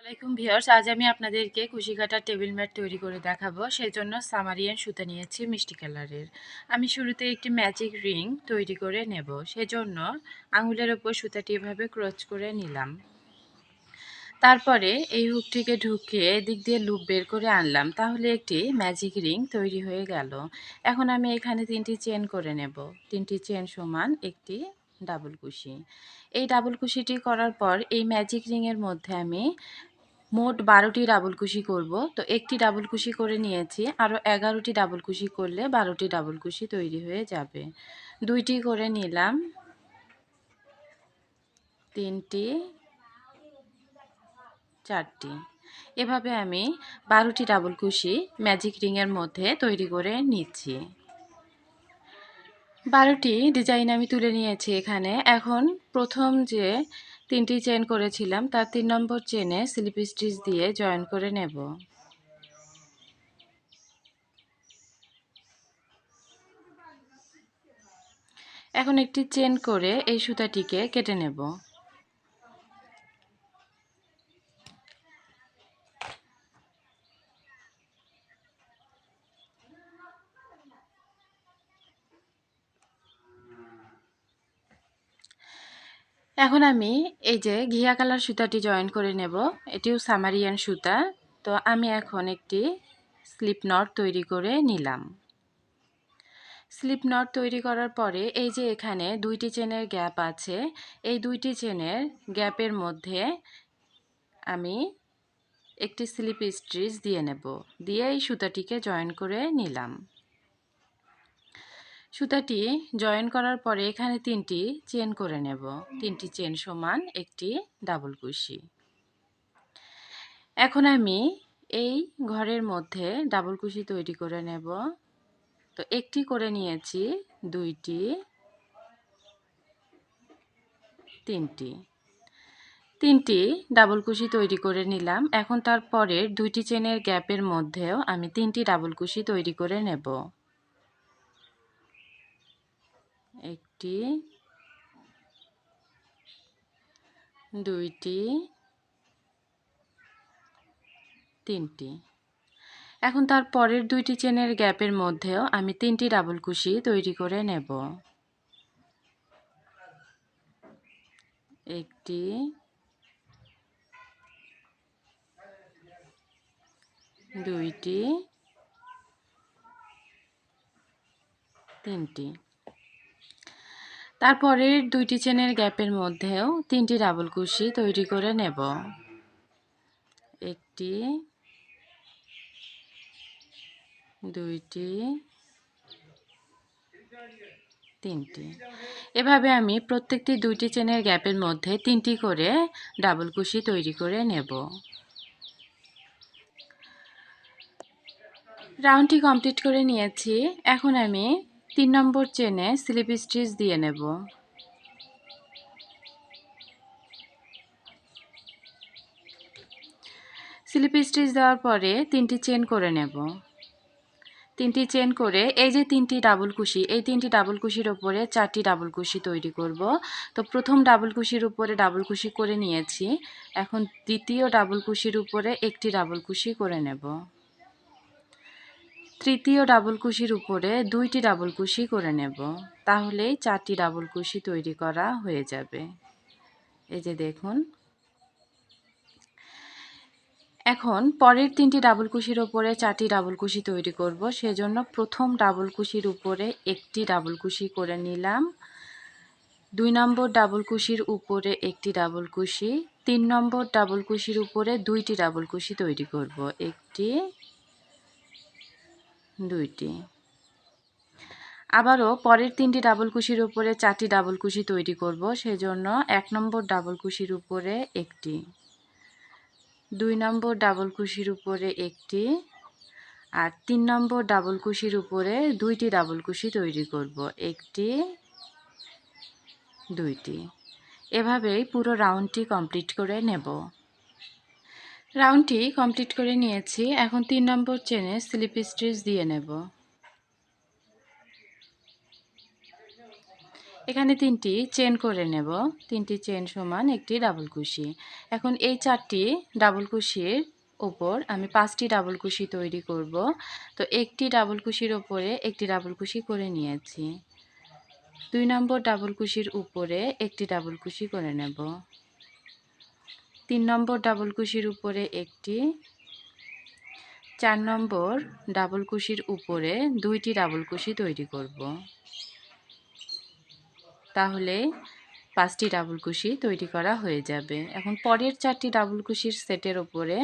আসসালামাইকুম ভিউয়ার্স, আজ আমি আপনাদেরকে কুশি কাটার টেবিল ম্যাট তৈরি করে দেখাবো। সেই জন্য সামারিয়ান সুতা নিয়েছি মিষ্টি কালারের। আমি শুরুতে একটি ম্যাজিক রিং তৈরি করে নেব। সেজন্য আঙুলের ওপর সুতাটি এভাবে ক্রচ করে নিলাম। তারপরে এই হুকটিকে ঢুকিয়ে এদিক দিয়ে লুপ বের করে আনলাম। তাহলে একটি ম্যাজিক রিং তৈরি হয়ে গেল। এখন আমি এখানে তিনটি চেন করে নেব। তিনটি চেন সমান একটি ডাবল কুশি। এই ডাবল কুশিটি করার পর এই ম্যাজিক রিংয়ের মধ্যে আমি মোট বারোটি ডাবল কুশি করব। তো একটি ডাবল কুশি করে নিয়েছি আরও এগারোটি ডাবল কুশি করলে বারোটি ডাবল কুশি তৈরি হয়ে যাবে। দুইটি করে নিলাম। তিনটি, চারটি। এভাবে আমি বারোটি ডাবল কুশি ম্যাজিক রিংয়ের মধ্যে তৈরি করে নিচ্ছি। বারোটি ডিজাইন আমি তুলে নিয়েছি এখানে। এখন প্রথম যে তিনটি চেন করেছিলাম, তার তিন নম্বর চেনে স্লিপ স্টিচ দিয়ে জয়েন করে নেব। এখন একটি চেন করে এই সুতাটিকে কেটে নেব। এখন আমি এই যে ঘিয়া কালার সুতাটি জয়েন করে নেব। এটিও সামারিয়ান সুতা। তো আমি এখন একটি স্লিপ নট তৈরি করে নিলাম। স্লিপ নট তৈরি করার পরে এই যে এখানে দুইটি চেনের গ্যাপ আছে। এই দুইটি চেনের গ্যাপের মধ্যে আমি একটি স্লিপ স্ট্রিচ দিয়ে নেব। দিয়ে এই সুতাটিকে জয়েন করে নিলাম। সুতাটি জয়েন করার পরে এখানে তিনটি চেন করে নেব। তিনটি চেন সমান একটি ডাবল কুশি। এখন আমি এই ঘরের মধ্যে ডাবল কুশি তৈরি করে নেব। তো একটি করে নিয়েছি, দুইটি, তিনটি। তিনটি ডাবল কুশি তৈরি করে নিলাম। এখন তারপরের দুইটি চেনের গ্যাপের মধ্যেও আমি তিনটি ডাবল কুশি তৈরি করে নেব। একটি, দুইটি, তিনটি। এখন তার পরের দুইটি চেনের গ্যাপের মধ্যেও আমি তিনটি ডাবল কুশি তৈরি করে নেব। একটি, দুইটি, তিনটি। তারপরের দুইটি চেনের গ্যাপের মধ্যেও তিনটি ডাবল কুশি তৈরি করে নেব। একটি, দুইটি, তিনটি। এভাবে আমি প্রত্যেকটি দুইটি চেনের গ্যাপের মধ্যে তিনটি করে ডাবল কুশি তৈরি করে নেব। রাউন্ডটি কমপ্লিট করে নিয়েছি। এখন আমি তিন নম্বর চেনে স্লিপ স্টিচ দিয়ে নেব। স্লিপ স্টিচ দেওয়ার পরে তিনটি চেন করে নেব। তিনটি চেন করে এই যে তিনটি ডাবল কুশি, এই তিনটি ডাবল কুশির উপরে চারটি ডাবল কুশি তৈরি করব। তো প্রথম ডাবল কুশির উপরে ডাবল কুশি করে নিয়েছি, এখন দ্বিতীয় ডাবল কুশির উপরে একটি ডাবল কুশি করে নেব। তৃতীয় ডাবল কুশির উপরে দুইটি ডাবল কুশি করে নেব। তাহলেই চারটি ডাবল কুশি তৈরি করা হয়ে যাবে। এই যে দেখুন। এখন পরের তিনটি ডাবল কুশির উপরে চারটি ডাবল কুশি তৈরি করব। সেজন্য প্রথম ডাবল কুশির উপরে একটি ডাবল কুশি করে নিলাম। দুই নম্বর ডাবল কুশির উপরে একটি ডাবল কুশি তিন নম্বর ডাবল কুশির উপরে দুইটি ডাবল কুশি তৈরি করব। একটি দুইটি। আবারও পরের তিনটি ডাবল কুশির উপরে চারটি ডাবল কুশি তৈরি করব, সেজন্য এক নম্বর ডাবল কুশির উপরে একটি, দুই নম্বর ডাবল কুশির উপরে একটি, আর তিন নম্বর ডাবল কুশির উপরে দুইটি ডাবল কুশি তৈরি করব, একটি, দুইটি। এভাবেই পুরো রাউন্ডটি কমপ্লিট করে নেব। রাউন্ডটি কমপ্লিট করে নিয়েছি। এখন তিন নম্বর চেনে স্লিপ স্টিচ দিয়ে নেব। এখানে তিনটি চেন করে নেব। তিনটি চেন সমান একটি ডাবল কুশি। এখন এই চারটি ডাবল কুশির ওপর আমি পাঁচটি ডাবল কুশি তৈরি করব। তো একটি ডাবল কুশির ওপরে একটি ডাবল কুশি করে নিয়েছি। দুই নম্বর ডাবল কুশির উপরে একটি ডাবল কুশি করে নেব। তিন নম্বর ডাবল কুশির উপরে একটি, চার নম্বর ডাবল কুশির উপরে দুইটি ডাবল কুশি তৈরি করব। তাহলে পাঁচটি ডাবল কুশি তৈরি করা হয়ে যাবে। এখন পরের চারটি ডাবল কুশির সেটের ওপরে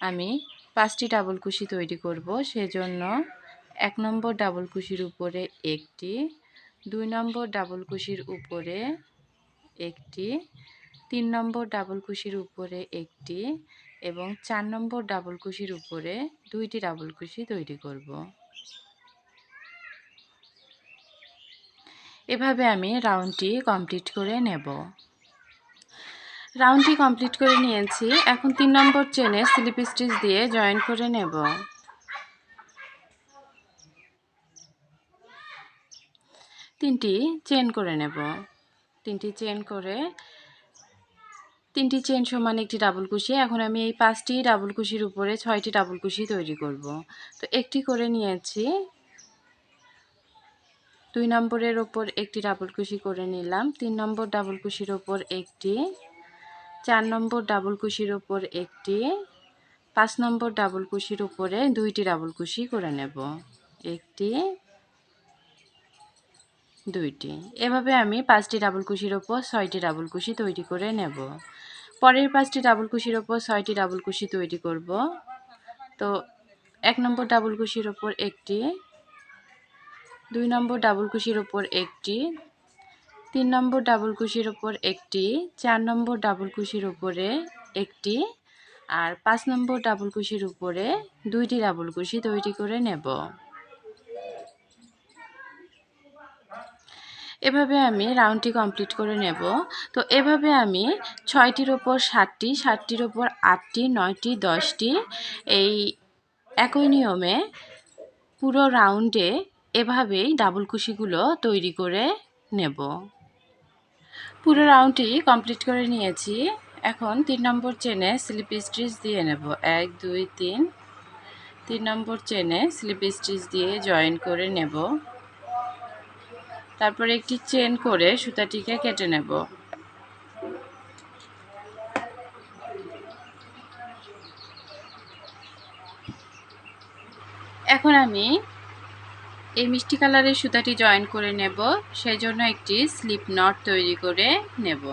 আমি পাঁচটি ডাবল কুশি তৈরি করব। সেজন্য এক নম্বর ডাবল কুশির উপরে একটি, দুই নম্বর ডাবল কুশির উপরে একটি তিন নম্বর ডাবল কুশির উপরে একটি এবং চার নম্বর ডাবল কুশির উপরে দুইটি ডাবল কুশি তৈরি করব। এভাবে আমি রাউন্ডটি কমপ্লিট করে নেব। রাউন্ডটি কমপ্লিট করে নিয়েছি। এখন তিন নম্বর চেনে স্লিপ স্টিচ দিয়ে জয়েন করে নেব। তিনটি চেন করে নেব। তিনটি চেন করে তিনটি চেন সমান একটি ডাবল কুশি। এখন আমি এই পাঁচটি ডাবল কুশির উপরে ছয়টি ডাবল কুশি তৈরি করব। তো একটি করে নিয়েছি। দুই নম্বরের ওপর একটি ডাবল কুশি করে নিলাম। তিন নম্বর ডাবল কুশির ওপর একটি। চার নম্বর ডাবল কুশির ওপর একটি। পাঁচ নম্বর ডাবল কুশির উপরে দুইটি ডাবল কুশি করে নেব। একটি, দুইটি। এভাবে আমি পাঁচটি ডাবল কুশির ওপর ছয়টি ডাবল কুশি তৈরি করে নেব। পরের পাঁচটি ডাবল কুশির ওপর ছয়টি ডাবল কুশি তৈরি করব। তো এক নম্বর ডাবল কুশির ওপর একটি, দুই নম্বর ডাবল কুশির ওপর একটি, তিন নম্বর ডাবল কুশির ওপর একটি, চার নম্বর ডাবল কুশির উপরে একটি আর পাঁচ নম্বর ডাবল কুশির উপরে দুইটি ডাবল কুশি তৈরি করে নেব। এভাবে আমি রাউন্ডটি কমপ্লিট করে নেব। তো এভাবে আমি ছয়টির ওপর সাতটি, সাতটির ওপর আটটি, নয়টি, দশটি এই একই নিয়মে পুরো রাউন্ডে এভাবেই ডাবল কুশিগুলো তৈরি করে নেব। পুরো রাউন্ডটি কমপ্লিট করে নিয়েছি। এখন তিন নম্বর চেনে স্লিপ স্টিচ দিয়ে নেব। এক, দুই, তিন। তিন নম্বর চেনে স্লিপ স্টিচ দিয়ে জয়েন করে নেব। তারপরে একটি চেন করে সুতাটিকে কেটে নেব। এখন আমি এই মিষ্টি কালারের সুতাটি জয়েন করে নেব সেই জন্য একটি স্লিপ নট তৈরি করে নেব।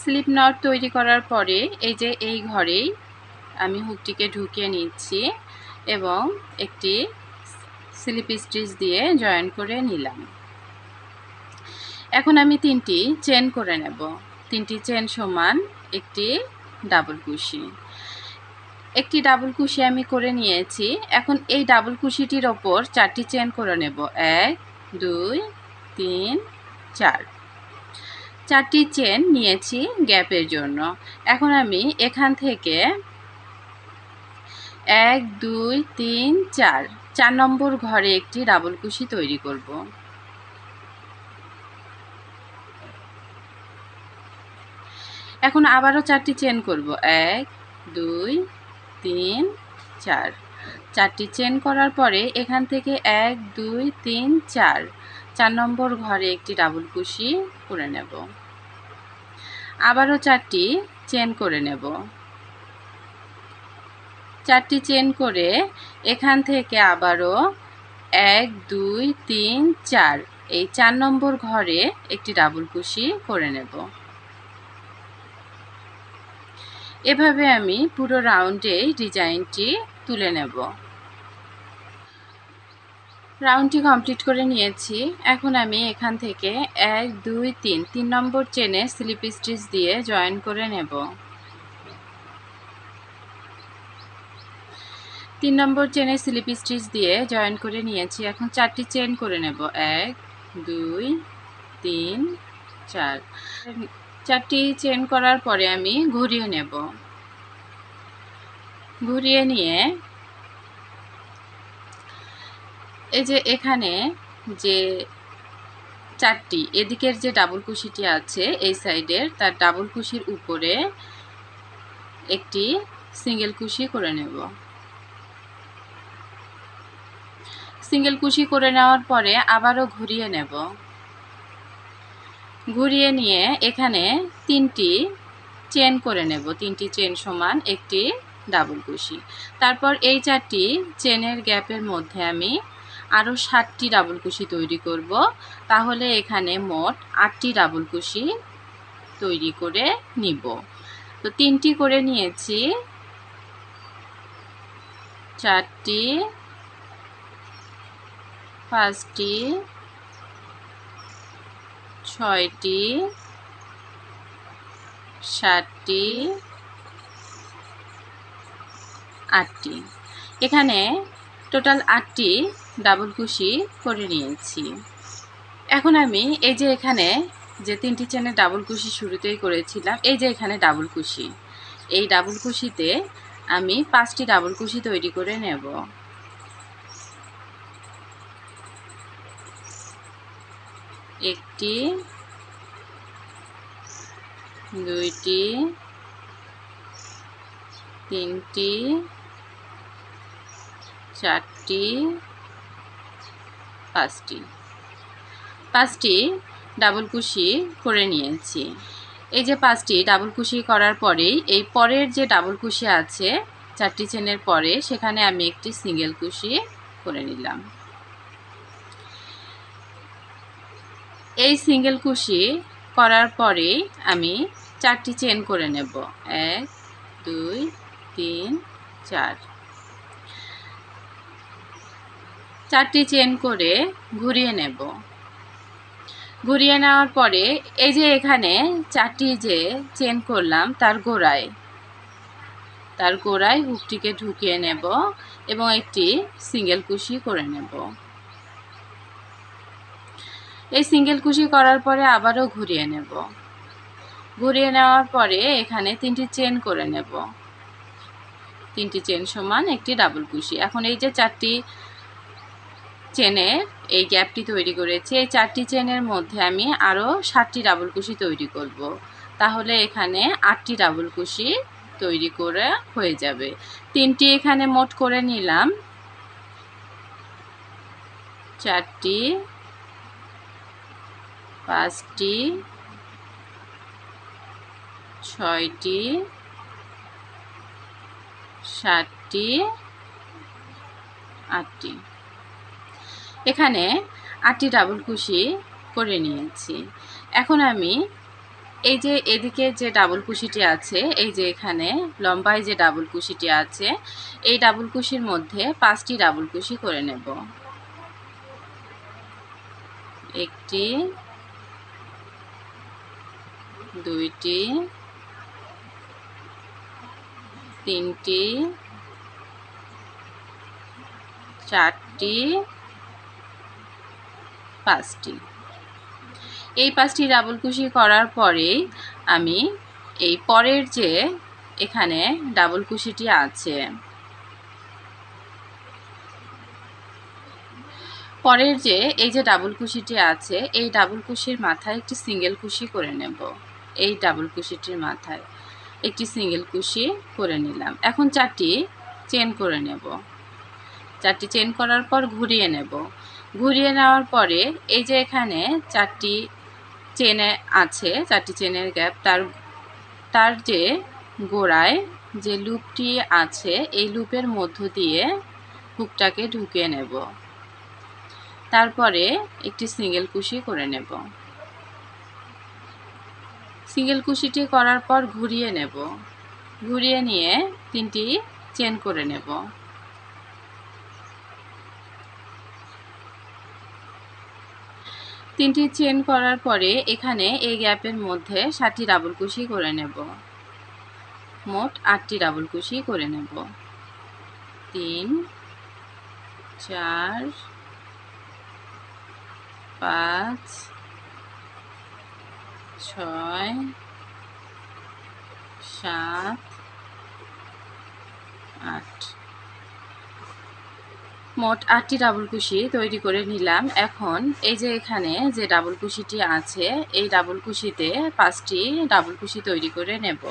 স্লিপ নট তৈরি করার পরে এই যে এই ঘরেই আমি হুকটিকে ঢুকিয়ে নিচ্ছি এবং একটি স্লিপ স্টিচ দিয়ে জয়েন করে নিলাম। এখন আমি তিনটি চেন করে নেব। তিনটি চেন সমান একটি ডাবল কুশি। একটি ডাবল কুশি আমি করে নিয়েছি। এখন এই ডাবল কুশিটির ওপর চারটি চেন করে নেব। এক, দুই, তিন, চার। চারটি চেন নিয়েছি গ্যাপের জন্য। এখন আমি এখান থেকে এক, দুই, তিন, চার। চার নম্বর ঘরে একটি ডাবল কুশি তৈরি করব। এখন আবারও চারটি চেন করব। এক, দুই, তিন, চার। চারটি চেন করার পরে এখান থেকে এক, দুই, তিন, চার। চার নম্বর ঘরে একটি ডাবল কুশি করে নেব। আবারও চারটি চেন করে নেব। চারটি চেন করে এখান থেকে আবারও এক, দুই, তিন, চার। এই চার নম্বর ঘরে একটি ডাবল কুশি করে নেব। এভাবে আমি পুরো রাউন্ডে ডিজাইনটি তুলে নেব। রাউন্ডটি কমপ্লিট করে নিয়েছি। এখন আমি এখান থেকে এক, দুই, তিন তিন নম্বর চেনে স্লিপ স্টিচ দিয়ে জয়েন করে নেব। তিন নম্বর চেনে স্লিপ স্টিচ দিয়ে জয়েন করে নিয়েছি। এখন চারটি চেন করে নেব। এক, দুই, তিন, চার। চারটি চেন করার পরে আমি ঘুরিয়ে নেব। ঘুরিয়ে নিয়ে এই যে এখানে যে চারটি, এদিকের যে ডাবল কুশিটি আছে এই সাইডের, তার ডাবল কুশির উপরে একটি সিঙ্গেল কুশি করে নেব। সিঙ্গেল কুশি করে নেওয়ার পরে আবারও ঘুরিয়ে নেব। ঘুরিয়ে নিয়ে এখানে তিনটি চেন করে নেব। তিনটি চেন সমান একটি ডাবল কুশি। তারপর এই চারটি চেনের গ্যাপের মধ্যে আমি আরও ষাটটি ডাবল কুশি তৈরি করব। তাহলে এখানে মোট আটটি ডাবল কুশি তৈরি করে নিব। তো তিনটি করে নিয়েছি। চারটি, পাঁচটি ছয়টি, সাতটি, আটটি। এখানে টোটাল আটটি ডাবল কুশি করে নিয়েছি। এখন আমি এই যে এখানে যে তিনটি চেনের ডাবল কুশি শুরুতেই করেছিলাম, এই যে এখানে ডাবল কুশি এই ডাবল কুশিতে আমি পাঁচটি ডাবল কুশি তৈরি করে নেব। একটি, দুইটি, তিনটি, চারটি, পাঁচটি। পাঁচটি ডাবল কুশি করে নিয়েছি। এই যে পাঁচটি ডাবল কুশি করার পরেই এই পরের যে ডাবল কুশি আছে, চারটি চেনের পরে, সেখানে আমি একটি সিঙ্গেল কুশি করে নিলাম। এই সিঙ্গেল কুশি করার পরে আমি চারটি চেন করে নেব। এক, দুই, তিন, চার। চারটি চেন করে ঘুরিয়ে নেব। ঘুরিয়ে নেওয়ার পরে এই যে এখানে চারটি যে চেন করলাম, তার গোড়ায়। তার গোড়ায় হুকটিকে ঢুকিয়ে নেব এবং একটি সিঙ্গেল কুশি করে নেব। এই সিঙ্গেল কুশি করার পরে আবারও ঘুরিয়ে নেব। ঘুরিয়ে নেওয়ার পরে এখানে তিনটি চেন করে নেব। তিনটি চেন সমান একটি ডাবল কুশি এখন এই যে চারটি চেনের এই গ্যাপটি তৈরি করেছি, এই চারটি চেনের মধ্যে আমি আরও ষাটটি ডাবল কুশি তৈরি করব। তাহলে এখানে আটটি ডাবল কুশি তৈরি করে হয়ে যাবে। তিনটি এখানে মোট করে নিলাম। চারটি পাঁচটি, ছয়টি, সাতটি, আটটি। এখানে আটটি ডাবল কুশি করে নিয়েছি। এখন আমি এই যে এদিকে যে ডাবল কুশিটি আছে, এই যে এখানে লম্বায় যে ডাবল কুশিটি আছে, এই ডাবল কুশির মধ্যে পাঁচটি ডাবল কুশি করে নেব। একটি দুইটি, তিনটি, চারটি, পাঁচটি। এই পাঁচটি ডাবল কুশি করার পরে আমি এই পরের যে এখানে ডাবল কুশিটি আছে, পরের যে এই যে ডাবল কুশিটি আছে, এই ডাবল কুশির মাথায় একটি সিঙ্গেল কুশি করে নেব। এই ডাবল কুশিটির মাথায় একটি সিঙ্গেল কুশি করে নিলাম। এখন চারটি চেন করে নেব। চারটি চেন করার পর ঘুরিয়ে নেব। ঘুরিয়ে নেওয়ার পরে এই যে এখানে চারটি চেনে আছে, চারটি চেনের গ্যাপ, তার তার যে গোড়ায় যে লুপটি আছে, এই লুপের মধ্য দিয়ে হুকটাকে ঢুকিয়ে নেব। তারপরে একটি সিঙ্গেল কুশি করে নেব। সিঙ্গেল কুশিটি করার পর ঘুরিয়ে নেব। ঘুরিয়ে নিয়ে তিনটি চেন করে নেব। তিনটি চেন করার পরে এখানে এই গ্যাপের মধ্যে ষাটটি ডাবল কুশি করে নেব। মোট আটটি ডাবল কুশি করে নেব। তিন, চার, পাঁচ ছয়, সাত, আট। মোট আটটি ডাবল কুশি তৈরি করে নিলাম। এখন এই যে এখানে যে ডাবল কুশিটি আছে, এই ডাবল কুশিতে পাঁচটি ডাবল কুশি তৈরি করে নেব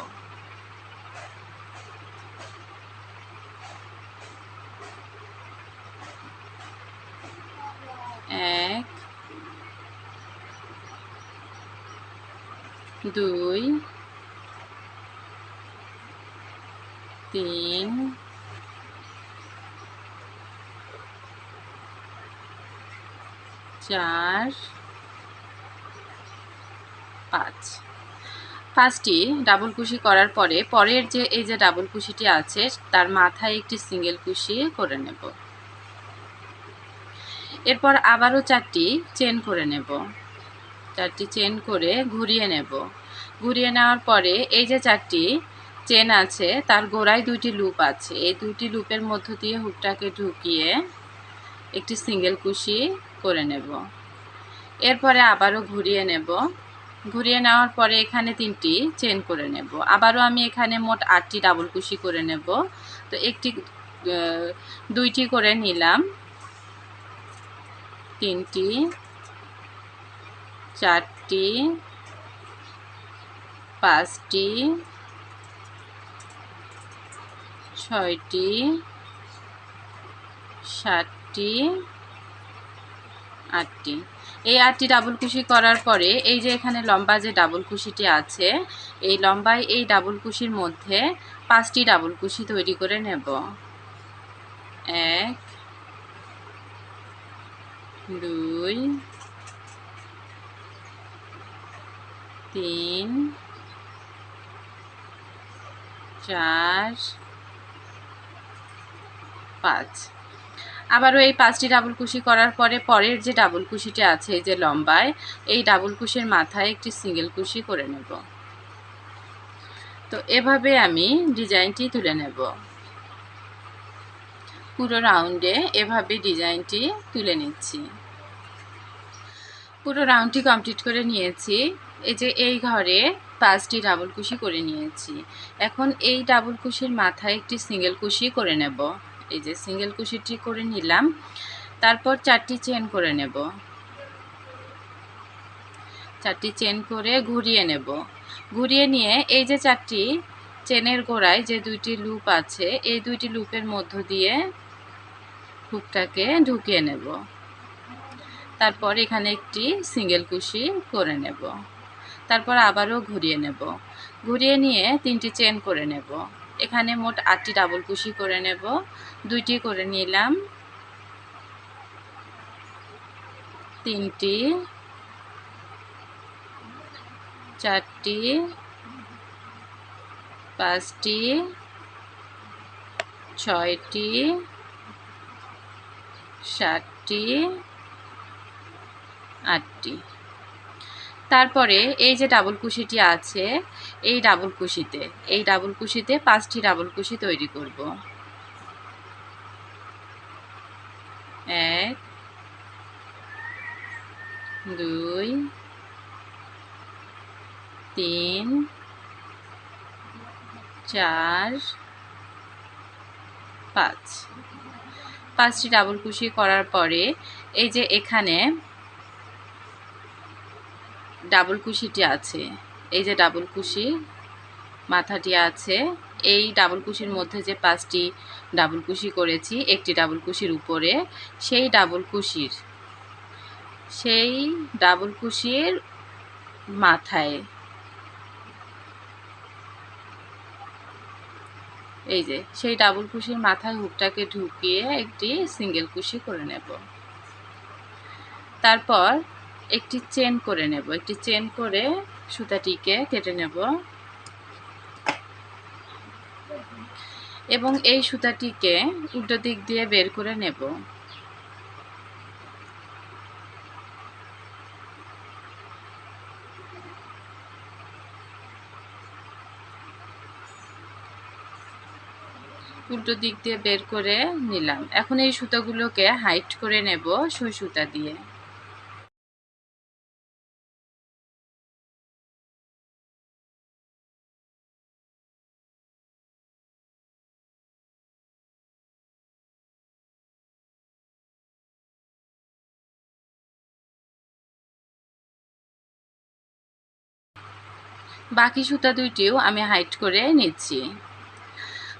এক দুই, তিন, চার, পাঁচ। পাঁচটি ডাবল কুশি করার পরে পরের যে, এই যে ডাবল কুশিটি আছে, তার মাথায় একটি সিঙ্গেল কুশি করে নেব। এরপর আবারও চারটি চেন করে নেব। চারটি চেন করে ঘুরিয়ে নেব। ঘুরিয়ে নেওয়ার পরে এই যে চারটি চেন আছে, তার গোড়ায় দুইটি লুপ আছে। এই দুটি লুপের মধ্য দিয়ে হুকটাকে ঢুকিয়ে একটি সিঙ্গেল কুশি করে নেব। এরপরে আবারও ঘুরিয়ে নেব। ঘুরিয়ে নেওয়ার পরে এখানে তিনটি চেন করে নেব। আবারও আমি এখানে মোট আটটি ডাবল কুশি করে নেব। তো একটি দুইটি করে নিলাম। তিনটি, চারটি পাঁচটি, ছয়টি, সাতটি, আটটি। এই আটটি ডাবল কুশি করার পরে এই যে এখানে লম্বা যে ডাবল কুশিটি আছে, এই লম্বায় এই ডাবল কুশির মধ্যে পাঁচটি ডাবল কুশি তৈরি করে নেব। এক, দুই, তিন চার, পাঁচ। আবারও এই পাঁচটি ডাবল কুশি করার পরে পরের যে ডাবল কুশিটি আছে, এই যে লম্বায়, এই ডাবল কুশির মাথায় একটি সিঙ্গেল কুশি করে নেব। তো এভাবে আমি ডিজাইনটি তুলে নেব। পুরো রাউন্ডে এভাবে ডিজাইনটি তুলে নিচ্ছি। পুরো রাউন্ডটি কমপ্লিট করে নিয়েছি। এই যে এই ঘরে পাঁচটি ডাবল কুশি করে নিয়েছি। এখন এই ডাবল কুশির মাথায় একটি সিঙ্গেল কুশি করে নেব। এই যে সিঙ্গেল কুশিটি করে নিলাম। তারপর চারটি চেন করে নেব। চারটি চেন করে ঘুরিয়ে নেব। ঘুরিয়ে নিয়ে এই যে চারটি চেনের গোড়ায় যে দুইটি লুপ আছে, এই দুইটি লুপের মধ্য দিয়ে হুকটাকে ঢুকিয়ে নেব। তারপর এখানে একটি সিঙ্গেল কুশি করে নেব। তারপর আবারও ঘুরিয়ে নেব। ঘুরিয়ে নিয়ে তিনটি চেন করে নেব। এখানে মোট আটটি ডাবল কুশি করে নেব। দুইটি করে নিলাম। তিনটি। চারটি। পাঁচটি। ছয়টি। সাতটি। আটটি। তারপরে এই যে ডাবল কুশিটি আছে, এই ডাবল কুশিতে, এই ডাবল কুশিতে পাঁচটি ডাবল কুশি তৈরি করব। এক, দুই, তিন, চার, পাঁচ। পাঁচটি ডাবল কুশি করার পরে এই যে এখানে ডাবল কুশিটি আছে। এই যে ডাবল কুশি মাথাটি আছে। এই ডাবল কুশির মধ্যে যে পাঁচটি ডাবল কুশি করেছি, একটি ডাবল কুশির উপরে, সেই ডাবল কুশির, সেই ডাবল কুশির মাথায়। এই যে, সেই ডাবল কুশির মাথায় হুকটাকে ঢুকিয়ে একটি সিঙ্গেল কুশি করে নেব। তারপর একটি চেন করে নেব। একটি চেন করে সুতাটিকে কেটে নেব। এবং এই সুতাটিকে উল্টো দিক দিয়ে বের করে নেব। উল্টো দিক দিয়ে বের করে নিলাম। এখন এই সুতাগুলোকে হাইট করে নেব সুই সুতা দিয়ে। বাকি সুতা দুইটিও আমি হাইট করে নিচ্ছি।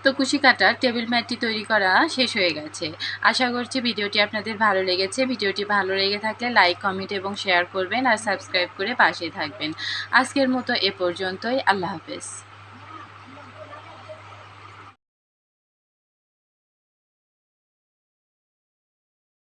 তো কুশি কাটার টেবিল ম্যাটটি তৈরি করা শেষ হয়ে গেছে। আশা করছি ভিডিওটি আপনাদের ভালো লেগেছে। ভিডিওটি ভালো লেগে থাকলে লাইক, কমেন্ট এবং শেয়ার করবেন আর সাবস্ক্রাইব করে পাশে থাকবেন। আজকের মতো এ পর্যন্তই। আল্লাহ হাফেজ।